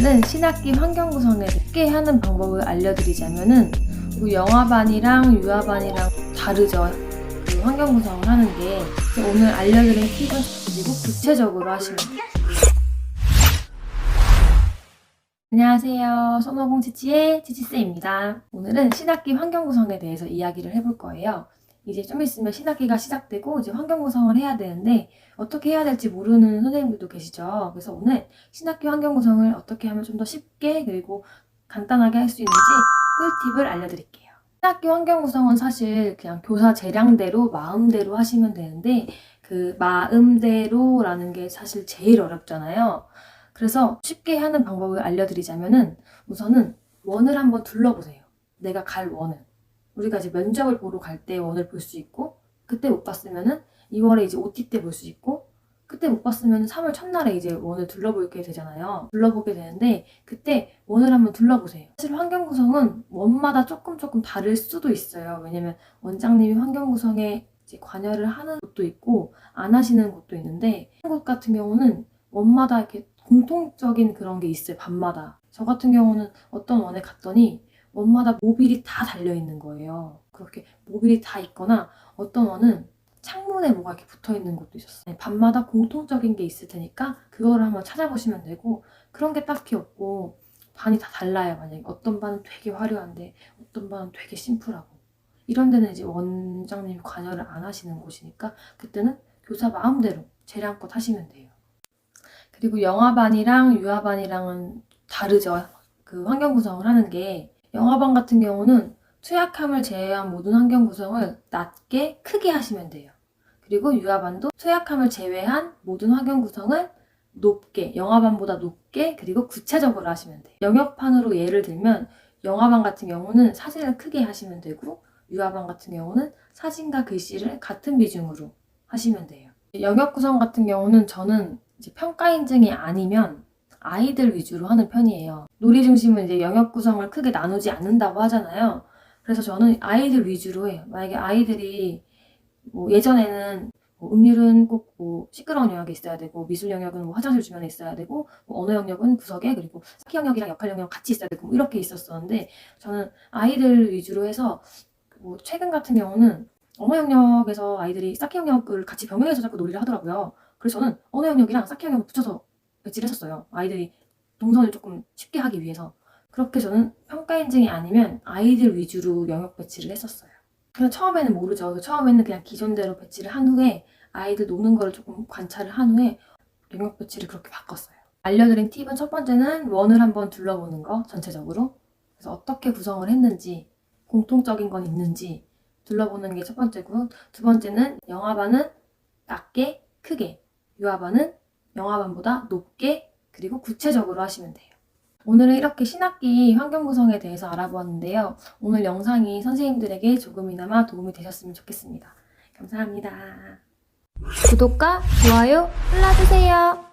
오늘은 신학기 환경 구성에 쉽게 하는 방법을 알려드리자면은 그 영화반이랑 유아반이랑 다르죠. 그 환경 구성을 하는 게 오늘 알려드린 팁은 가지고 구체적으로 하시면 돼요. 안녕하세요. 손오공 치치의 치치쌤입니다. 오늘은 신학기 환경 구성에 대해서 이야기를 해볼 거예요. 이제 좀 있으면 신학기가 시작되고 이제 환경 구성을 해야 되는데 어떻게 해야 될지 모르는 선생님들도 계시죠. 그래서 오늘 신학기 환경 구성을 어떻게 하면 좀 더 쉽게 그리고 간단하게 할 수 있는지 꿀팁을 알려드릴게요. 신학기 환경 구성은 사실 그냥 교사 재량대로 마음대로 하시면 되는데 그 마음대로라는 게 사실 제일 어렵잖아요. 그래서 쉽게 하는 방법을 알려드리자면은 우선은 원을 한번 둘러보세요. 내가 갈 원을. 우리가 이제 면접을 보러 갈 때 원을 볼 수 있고 그때 못 봤으면은 2월에 이제 OT 때 볼 수 있고 그때 못 봤으면 3월 첫날에 이제 원을 둘러보게 되잖아요. 둘러보게 되는데 그때 원을 한번 둘러보세요. 사실 환경 구성은 원마다 조금 조금 다를 수도 있어요. 왜냐면 원장님이 환경 구성에 관여를 하는 곳도 있고 안 하시는 곳도 있는데 한곳 같은 경우는 원마다 이렇게 공통적인 그런 게 있어요. 밤마다. 저 같은 경우는 어떤 원에 갔더니 원마다 모빌이 다 달려 있는 거예요. 그렇게 모빌이 다 있거나 어떤 원은 창문에 뭐가 이렇게 붙어 있는 곳도 있었어요. 밤마다 공통적인 게 있을 테니까 그거를 한번 찾아보시면 되고 그런 게 딱히 없고 반이 다 달라요. 만약에 어떤 반은 되게 화려한데 어떤 반은 되게 심플하고 이런 데는 이제 원장님이 관여를 안 하시는 곳이니까 그때는 교사 마음대로 재량껏 하시면 돼요. 그리고 영화반이랑 유아반이랑은 다르죠. 그 환경 구성을 하는 게 영화반 같은 경우는 투약함을 제외한 모든 환경 구성을 낮게 크게 하시면 돼요. 그리고 유아반도 투약함을 제외한 모든 환경 구성을 높게, 영화반보다 높게 그리고 구체적으로 하시면 돼요. 영역판으로 예를 들면 영화반 같은 경우는 사진을 크게 하시면 되고 유아반 같은 경우는 사진과 글씨를 같은 비중으로 하시면 돼요. 영역 구성 같은 경우는 저는 평가 인증이 아니면 아이들 위주로 하는 편이에요. 놀이 중심은 이제 영역 구성을 크게 나누지 않는다고 하잖아요. 그래서 저는 아이들 위주로 해요. 만약에 아이들이 뭐 예전에는 뭐 음률은 꼭 뭐 시끄러운 영역에 있어야 되고 미술 영역은 뭐 화장실 주변에 있어야 되고 뭐 언어 영역은 구석에 그리고 사키 영역이랑 역할 영역 같이 있어야 되고 뭐 이렇게 있었었는데 저는 아이들 위주로 해서 뭐 최근 같은 경우는 언어 영역에서 아이들이 사키 영역을 같이 병행해서 자꾸 놀이를 하더라고요. 그래서 저는 언어 영역이랑 사키 영역을 붙여서 배치를 했었어요. 아이들이 동선을 조금 쉽게 하기 위해서. 그렇게 저는 평가 인증이 아니면 아이들 위주로 영역 배치를 했었어요. 그냥 처음에는 모르죠. 처음에는 그냥 기존대로 배치를 한 후에 아이들 노는 거를 조금 관찰을 한 후에 영역 배치를 그렇게 바꿨어요. 알려드린 팁은 첫 번째는 원을 한번 둘러보는 거 전체적으로. 그래서 어떻게 구성을 했는지 공통적인 건 있는지 둘러보는 게 첫 번째고 두 번째는 영화반은 낮게 크게 유아반은 영화반보다 높게 그리고 구체적으로 하시면 돼요. 오늘은 이렇게 신학기 환경 구성에 대해서 알아보았는데요. 오늘 영상이 선생님들에게 조금이나마 도움이 되셨으면 좋겠습니다. 감사합니다. 구독과 좋아요 눌러주세요.